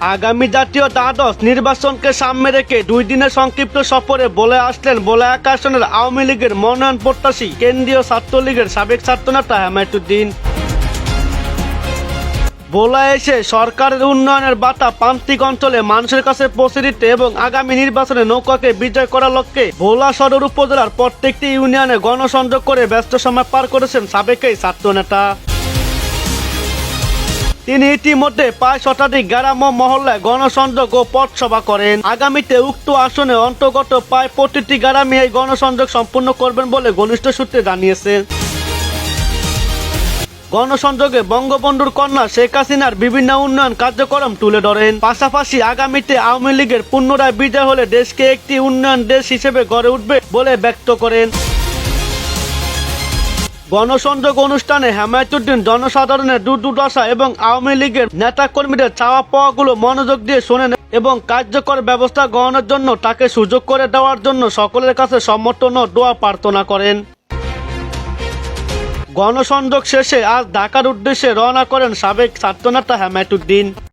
আগামী জাতীয় দ্বাদশ নির্বাচনকে সামনে রেখে দুই দিনের সংক্ষিপ্ত সফরে বলে আসলেন বলে আসনের আওয়ামী লীগের মনোনয়ন প্রত্যাশী কেন্দ্রীয় ছাত্রলীগের সাবেক ছাত্রনেতা হেমায়তুদ্দিন। বোলা এসে সরকারের উন্নয়নের বার্তা প্রান্তিক অঞ্চলে মানুষের কাছে পৌঁছে দিতে এবং আগামী নির্বাচনে নৌকাকে বিজয় করার লক্ষ্যে ভোলা সদর উপজেলার প্রত্যেকটি ইউনিয়নে গণসংযোগ করে ব্যস্ত সময় পার করেছেন সাবেক এই ছাত্রনেতা। তিনি ইতিমধ্যে প্রায় শতাধিক গ্রাম মহল্লায় গণসংযোগ ও পথসভা করেন। আগামীতে উক্ত আসনে অন্তর্গত প্রায় প্রতিটি গ্রামে এই গণসংযোগ সম্পূর্ণ করবেন বলে ঘনিষ্ঠ সূত্রে জানিয়েছেন গণসংযোগে বঙ্গবন্ধুর কন্যা শেখ হাসিনার বিভিন্ন উন্নয়ন কার্যক্রম তুলে ধরেন। পাশাপাশি আগামীতে আওয়ামী লীগের পুনরায় বিজয় হলে দেশকে একটি উন্নয়ন দেশ হিসেবে গড়ে উঠবে বলে ব্যক্ত করেন। গণসংযোগ অনুষ্ঠানে হেমায়তুদ্দিন জনসাধারণের দূর দুর্দশা এবং আওয়ামী লীগের নেতাকর্মীদের চাওয়া পাওয়াগুলো মনোযোগ দিয়ে শোনেন এবং কার্যকর ব্যবস্থা গ্রহণের জন্য তাকে সুযোগ করে দেওয়ার জন্য সকলের কাছে সমর্থন ও দোয়া প্রার্থনা করেন। গণসংযোগ শেষে আজ ঢাকার উদ্দেশ্যে রওনা করেন সাবেক ছাত্রনেতা হেমায়তুদ্দিন।